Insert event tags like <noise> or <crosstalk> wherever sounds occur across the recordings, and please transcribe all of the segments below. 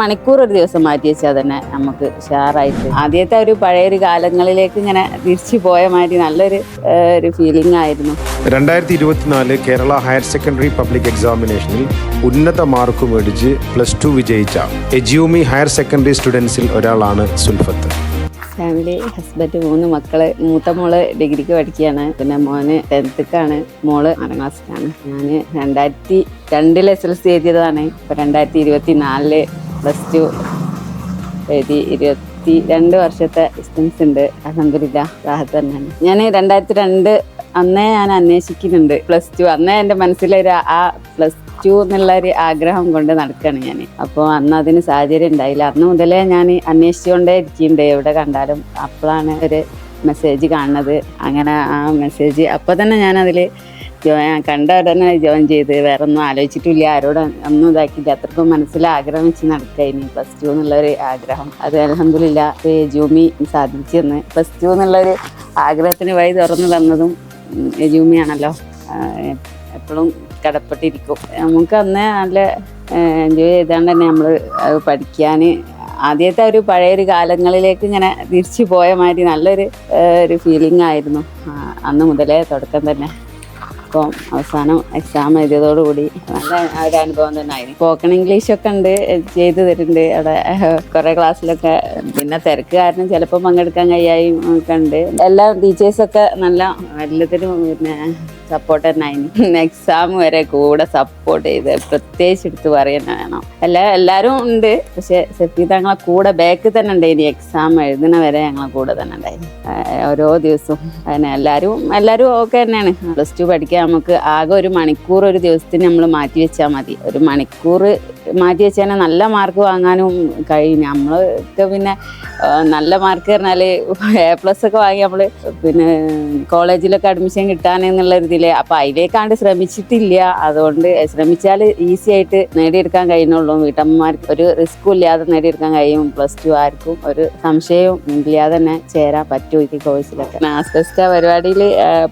മണിക്കൂർ ഒരു ദിവസം മാറ്റി വെച്ചാൽ തന്നെ നമുക്ക് ഷാറായിട്ട് ആദ്യത്തെ ഒരു പഴയ ഒരു കാലങ്ങളിലേക്ക് ഇങ്ങനെ തിരിച്ചു പോയ മാതിരി നല്ലൊരു ഒരു ഫീലിംഗ് ആയിരുന്നു. രണ്ടായിരത്തി ഇരുപത്തിനാല് കേരള ഹയർ സെക്കൻഡറി പബ്ലിക് എക്സാമിനേഷനിൽ ഉന്നത മാർക്ക് മേടിച്ച് പ്ലസ് ടു വിജയിച്ച എജിയൂമി ഹയർ സെക്കൻഡറി സ്റ്റുഡൻസിൽ ഒരാളാണ് സുൽഫത്ത്. ഫാമിലി ഹസ്ബൻഡ് മൂന്ന് മക്കൾ മൂത്ത മോൾ ഡിഗ്രിക്ക് പഠിക്കുകയാണ്. പിന്നെ മോന് ടെൻത്ത്ക്കാണ് മോൾ ആറാം ക്ലാസ്സിലാണ്. ഞാൻ രണ്ടായിരത്തി രണ്ടിൽ എസ് എൽ സി എഴുതിയതാണ്. ഇപ്പം രണ്ടായിരത്തി ഇരുപത്തി നാലിൽ പ്ലസ് ടു എഴുതി ഇരുപത്തി രണ്ട് വർഷത്തെ ഡിസ്റ്റൻസ് ഉണ്ട്. അലഹമില്ല റാഹത്ത് തന്നെയാണ്. ഞാൻ രണ്ടായിരത്തി രണ്ട് അന്നേ ഞാൻ അന്വേഷിക്കുന്നുണ്ട് പ്ലസ് ടു അന്നേ എന്റെ മനസ്സിലൊരു ആ പ്ലസ് ടു എന്നുള്ള ഒരു ആഗ്രഹം കൊണ്ട് നടക്കുകയാണ് ഞാൻ. അപ്പോൾ അന്ന് അതിന് സാഹചര്യം ഉണ്ടായില്ല. അന്ന് മുതലേ ഞാൻ അന്വേഷിച്ചുകൊണ്ടേ ഇരിക്കുന്നുണ്ട് എവിടെ കണ്ടാലും അപ്പോഴാണ് ഒരു മെസ്സേജ് കാണുന്നത്. അങ്ങനെ ആ മെസ്സേജ് അപ്പോൾ തന്നെ ഞാനതിൽ ജോയിൻ കണ്ട ഉടനെ ജോയിൻ ചെയ്ത്. വേറെ ഒന്നും ആലോചിച്ചിട്ടില്ല. ആരോടും ഒന്നും ഇതാക്കിയില്ല. അത്രക്കും മനസ്സിൽ ആഗ്രഹം വെച്ച് നടക്കുക ഇനി. പ്ലസ് ടു എന്നുള്ളൊരു ആഗ്രഹം. അത് അലഹമില്ല ജൂമി സാധിച്ചു തന്ന് പ്ലസ് ടു എന്നുള്ളൊരു ആഗ്രഹത്തിന് വഴി തുറന്നു തന്നതും ജൂമിയാണല്ലോ എപ്പോഴും കടപ്പെട്ടിരിക്കും. നമുക്ക് അന്ന് നല്ല എൻജോയ് ചെയ്താണ്ട് തന്നെ നമ്മൾ പഠിക്കാൻ ആദ്യത്തെ ഒരു പഴയൊരു കാലങ്ങളിലേക്ക് ഇങ്ങനെ തിരിച്ചു പോയ മാതിരി നല്ലൊരു ഒരു ഫീലിംഗ് ആയിരുന്നു. അന്ന് മുതലേ തുടക്കം തന്നെ. അപ്പം അവസാനം എക്സാം എഴുതിയതോടുകൂടി നല്ല ഒരു അനുഭവം തന്നെ ആയിരുന്നു സ്പോക്കൺ ഇംഗ്ലീഷൊക്കെ ഉണ്ട് ചെയ്തു തരുന്നുണ്ട്. അവിടെ കുറേ ക്ലാസ്സിലൊക്കെ പിന്നെ തിരക്ക് കാരണം ചിലപ്പോൾ പങ്കെടുക്കാൻ കഴിയായി ഒക്കെ ഉണ്ട്. എല്ലാ ടീച്ചേഴ്സൊക്കെ നല്ല എല്ലാത്തിനും പിന്നെ സപ്പോർട്ട് തന്നെ. ആയിരുന്നു എക്സാം വരെ കൂടെ സപ്പോർട്ട് ചെയ്ത് പ്രത്യേകിച്ച് എടുത്ത് പറയുന്ന വേണം. എല്ലാ എല്ലാവരും ഉണ്ട്. പക്ഷെ സെഫി ഞങ്ങളെ കൂടെ ബാക്ക് തന്നെ ഉണ്ട് ഇനി എക്സാം എഴുതുന്ന വരെ ഞങ്ങളെ കൂടെ തന്നെ ഉണ്ടായിരുന്നു ഓരോ ദിവസവും. അതിനെ എല്ലാവരും എല്ലാവരും ഓക്കെ തന്നെയാണ്. പ്ലസ് ടു പഠിക്കാൻ നമുക്ക് ആകെ ഒരു മണിക്കൂർ ഒരു ദിവസത്തിന് നമ്മൾ മാറ്റി വെച്ചാൽ മതി. ഒരു മണിക്കൂർ മാറ്റി വെച്ചാൽ നല്ല മാർക്ക് വാങ്ങാനും കഴിയും. നമ്മളൊക്കെ പിന്നെ നല്ല മാർക്ക് പറഞ്ഞാൽ എ പ്ലസ് ഒക്കെ വാങ്ങി നമ്മൾ പിന്നെ കോളേജിലൊക്കെ അഡ്മിഷൻ കിട്ടാനെന്നുള്ള ഒരു ഇതിൽ അപ്പൊ അതിലേക്കാണ്ട് ശ്രമിച്ചിട്ടില്ല. അതുകൊണ്ട് ശ്രമിച്ചാൽ ഈസി ആയിട്ട് നേടിയെടുക്കാൻ കഴിയുന്നുള്ളൂ. വീട്ടമ്മമാർക്ക് ഒരു റിസ്ക്കും ഇല്ലാതെ നേടിയെടുക്കാൻ കഴിയും. പ്ലസ് ടു ആർക്കും ഒരു സംശയവും ഇല്ലാതെ തന്നെ ചേരാൻ പറ്റും ഈ കോഴ്സിലൊക്കെ ആസ്പെസ്റ്റ പരിപാടിയിൽ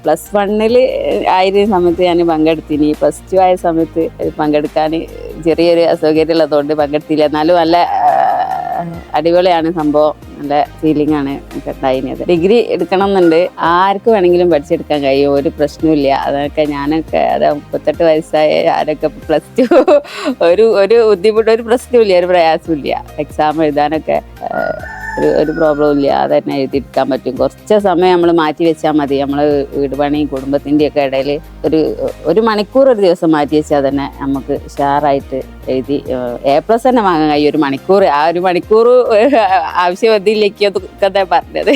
പ്ലസ് വണ്ണിൽ ആയിരുന്ന സമയത്ത് ഞാൻ പങ്കെടുത്തിനി. പ്ലസ് ടു ആയ സമയത്ത് പങ്കെടുക്കാൻ ചെറിയൊരു അസൗകര്യം ഉള്ളതുകൊണ്ട് പങ്കെടുത്തില്ല. എന്നാലും നല്ല അടിപൊളിയാണ് സംഭവം. നല്ല ഫീലിംഗ് ആണ് എനിക്ക് ഉണ്ടായിരുന്നത്. ഡിഗ്രി എടുക്കണം എന്നുണ്ട് ആർക്ക് വേണമെങ്കിലും പഠിച്ചെടുക്കാൻ കഴിയും. ഒരു പ്രശ്നമില്ല അതൊക്കെ ഞാനൊക്കെ അത് മുപ്പത്തെട്ട് വയസ്സായ ആരൊക്കെ പ്ലസ് ടു ഒരു ഒരു ബുദ്ധിമുട്ട് ഒരു പ്രശ്നമില്ല ഒരു പ്രയാസമില്ല എക്സാം എഴുതാനൊക്കെ ഒരു ഒരു പ്രോബ്ലം ഇല്ല. അത് തന്നെ എഴുതിയെടുക്കാൻ പറ്റും. കുറച്ച് സമയം നമ്മൾ മാറ്റി വെച്ചാൽ മതി. നമ്മൾ വീട് പണി കുടുംബത്തിന്റെ ഒക്കെ ഇടയിൽ ഒരു ഒരു മണിക്കൂർ ഒരു ദിവസം മാറ്റി വെച്ചാൽ തന്നെ നമുക്ക് ഷാറായിട്ട് എഴുതി എ പ്ലസ് തന്നെ വാങ്ങാൻ കഴിയും. ഒരു മണിക്കൂർ ആ ഒരു മണിക്കൂർ ആവശ്യമതിയിലേക്ക് ഒക്കെ പറഞ്ഞത്.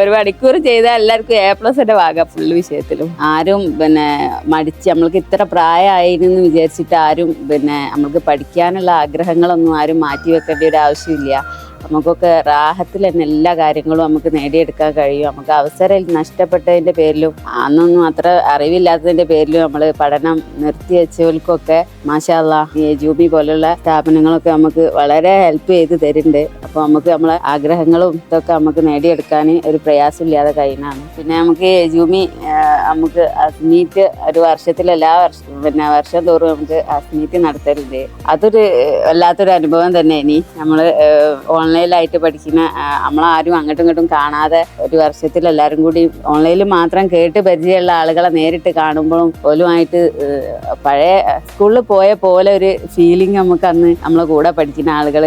ഒരു മണിക്കൂർ ചെയ്താൽ എല്ലാവർക്കും എ പ്ലസ് തന്നെ വാങ്ങാം ഫുൾ വിഷയത്തിലും. ആരും പിന്നെ മടിച്ച് നമ്മൾക്ക് ഇത്ര പ്രായമായിരുന്നു വിചാരിച്ചിട്ട് ആരും പിന്നെ നമ്മൾക്ക് പഠിക്കാനുള്ള ആഗ്രഹങ്ങളൊന്നും ആരും മാറ്റി വെക്കേണ്ട ഒരു ആവശ്യമില്ല. നമുക്കൊക്കെ റാഹത്തിൽ തന്നെ എല്ലാ കാര്യങ്ങളും നമുക്ക് നേടിയെടുക്കാൻ കഴിയും. നമുക്ക് അവസരം നഷ്ടപ്പെട്ടതിന്റെ പേരിലും അന്നൊന്നും അത്ര അറിവില്ലാത്തതിന്റെ പേരിലും നമ്മൾ പഠനം നിർത്തി വെച്ചവർക്കൊക്കെ മാഷാല്ല ഈ ജൂബി പോലുള്ള സ്ഥാപനങ്ങളൊക്കെ നമുക്ക് വളരെ ഹെൽപ്പ് ചെയ്ത് തരുന്നുണ്ട്. അപ്പോൾ നമുക്ക് നമ്മളെ ആഗ്രഹങ്ങളും ഇതൊക്കെ നമുക്ക് നേടിയെടുക്കാൻ ഒരു പ്രയാസമില്ലാതെ കഴിയുന്നതാണ്. പിന്നെ നമുക്ക് ജൂമി നമുക്ക് അസ്മീറ്റ് ഒരു വർഷത്തിൽ എല്ലാ വർഷം പിന്നെ വർഷം തോറും നമുക്ക് അസ്മീറ്റ് നടത്തലുണ്ട്. അതൊരു വല്ലാത്തൊരു അനുഭവം തന്നെ ഇനി. നമ്മൾ ഓൺലൈനിലായിട്ട് പഠിക്കുന്ന നമ്മളാരും അങ്ങോട്ടും ഇങ്ങോട്ടും കാണാതെ ഒരു വർഷത്തിൽ എല്ലാവരും കൂടി ഓൺലൈനിൽ മാത്രം കേട്ട് പരിചയമുള്ള ആളുകളെ നേരിട്ട് കാണുമ്പോഴും പോലുമായിട്ട് പഴയ സ്കൂളിൽ പോയ പോലെ ഒരു ഫീലിംഗ് നമുക്ക് അന്ന് നമ്മളെ കൂടെ പഠിക്കുന്ന ആളുകൾ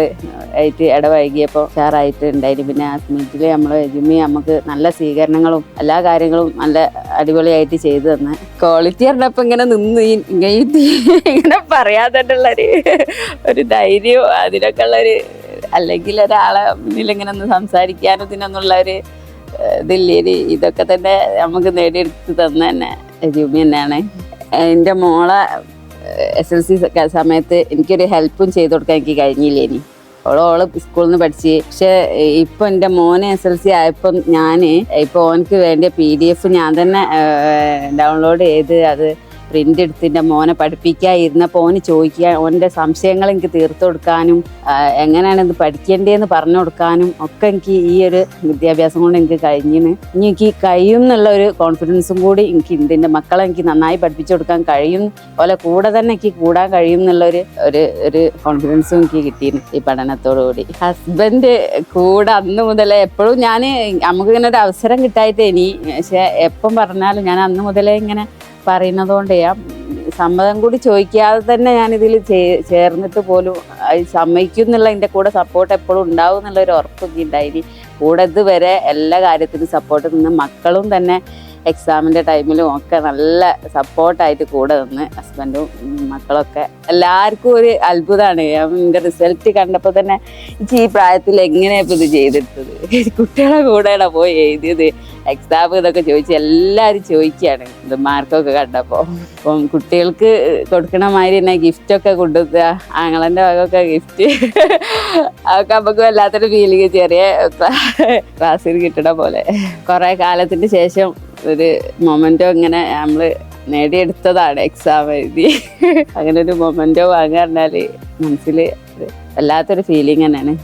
ആയിട്ട് ഇടവൈകിയപ്പോൾ ഉഷാറായിട്ട് ഉണ്ടായിരുന്നു പിന്നെ ആ മീറ്റിൽ നമ്മൾ ജിമ്മി നമുക്ക് നല്ല സ്വീകരണങ്ങളും എല്ലാ കാര്യങ്ങളും നല്ല അടിപൊളിയായിട്ട് ചെയ്തു തന്നെ. ക്വാളിറ്റി പറഞ്ഞപ്പോൾ ഇങ്ങനെ നിന്ന് ഇങ്ങനെ ഇങ്ങനെ ഒരു ധൈര്യം അതിനൊക്കെ ഉള്ളൊരു അല്ലെങ്കിൽ ഒരാളെ മുന്നിൽ ഇങ്ങനെ ഒന്ന് സംസാരിക്കാനും ഇതിനൊന്നുള്ള ഒരു ഇതില്ലേ ഇതൊക്കെ തന്നെ നമുക്ക് നേടിയെടുത്ത് തന്ന ജൂമി തന്നെയാണ്. എന്റെ മോളെ എസ് എൽ സി സമയത്ത് എനിക്കൊരു ഹെൽപ്പും ചെയ്തു കൊടുക്കാൻ എനിക്ക് കഴിഞ്ഞില്ലേ ഇനി അവൾ ഓൾ സ്കൂളിൽ നിന്ന് പഠിച്ച്. പക്ഷെ ഇപ്പൊ എന്റെ മോന് എസ് എൽ സി ആയപ്പോൾ ഞാൻ ഇപ്പൊ ഓനക്ക് വേണ്ടിയ പി ഡി എഫ് ഞാൻ തന്നെ ഡൗൺലോഡ് ചെയ്ത് അത് പ്രിന്റ് എടുത്തിന്റെ മോനെ പഠിപ്പിക്കാൻ ഇരുന്നപ്പോൾ ഓന് ചോദിക്കുക ഓന്റെ സംശയങ്ങൾ എനിക്ക് തീർത്തു കൊടുക്കാനും എങ്ങനെയാണ് ഇത് പഠിക്കേണ്ടതെന്ന് പറഞ്ഞു കൊടുക്കാനും ഒക്കെ എനിക്ക് ഈ ഒരു വിദ്യാഭ്യാസം കൊണ്ട് എനിക്ക് കഴിഞ്ഞിന്. ഇനി എനിക്ക് കഴിയും എന്നുള്ള ഒരു കോൺഫിഡൻസും കൂടി എനിക്ക് ഉണ്ട്. എന്റെ മക്കളെ എനിക്ക് നന്നായി പഠിപ്പിച്ചു കൊടുക്കാൻ കഴിയും. പോലെ കൂടെ തന്നെ എനിക്ക് കൂടാൻ കഴിയും എന്നുള്ള ഒരു ഒരു കോൺഫിഡൻസും എനിക്ക് കിട്ടിയിരുന്നു ഈ പഠനത്തോടു കൂടി. ഹസ്ബൻഡ് കൂടെ അന്ന് മുതലേ എപ്പോഴും ഞാൻ നമുക്ക് ഇങ്ങനെ ഒരു അവസരം കിട്ടായിട്ട് ഇനി. പക്ഷേ എപ്പം പറഞ്ഞാലും ഞാൻ അന്ന് മുതലേ ഇങ്ങനെ പറയുന്നത് കൊണ്ട് ഞാൻ സമ്മതം കൂടി ചോദിക്കാതെ തന്നെ ഞാൻ ഇതിൽ ചേർന്നിട്ട് പോലും സമ്മതിക്കും എന്നുള്ള എന്റെ കൂടെ സപ്പോർട്ട് എപ്പോഴും ഉണ്ടാവും എന്നുള്ള ഒരു ഉറപ്പൊക്കെ ഉണ്ടായിനി കൂടെ ഇതുവരെ എല്ലാ കാര്യത്തിനും സപ്പോർട്ട് നിന്ന് മക്കളും തന്നെ എക്സാമിന്റെ ടൈമിലും ഒക്കെ നല്ല സപ്പോർട്ടായിട്ട് കൂടെ നിന്ന് ഹസ്ബൻഡും മക്കളൊക്കെ. എല്ലാവർക്കും ഒരു അത്ഭുതമാണ് എന്റെ റിസൾട്ട് കണ്ടപ്പോൾ തന്നെ ഈ പ്രായത്തിൽ എങ്ങനെയാണ് ഇത് ചെയ്തെടുത്തത് <laughs> കുട്ടികളെ കൂടെയാണ് പോയി എഴുതിയത്? എക്സാം ഇതൊക്കെ ചോദിച്ച് എല്ലാവരും ചോദിക്കുകയാണ്. ഇത് മാർക്കൊക്കെ കണ്ടപ്പോൾ. അപ്പം കുട്ടികൾക്ക് കൊടുക്കണ മാതിരി തന്നെ ഗിഫ്റ്റൊക്കെ കൊണ്ടുവരിക ആങ്ങളന്റെ ഭാഗമൊക്കെ ഗിഫ്റ്റ് <laughs> അതൊക്കെ നമുക്ക് വല്ലാത്തൊരു ഫീലിംഗ് ചെറിയ ക്ലാസ്സിൽ <laughs> കിട്ടണ പോലെ. കുറേ കാലത്തിന് ശേഷം ഒരു മൊമെന്റോ ഇങ്ങനെ നമ്മൾ നേടിയെടുത്തതാണ് എക്സാം എഴുതി. <laughs> അങ്ങനെ ഒരു മൊമെന്റോ വാങ്ങാൻ പറഞ്ഞാൽ മനസ്സിൽ വല്ലാത്തൊരു ഫീലിംഗ് തന്നെയാണ്.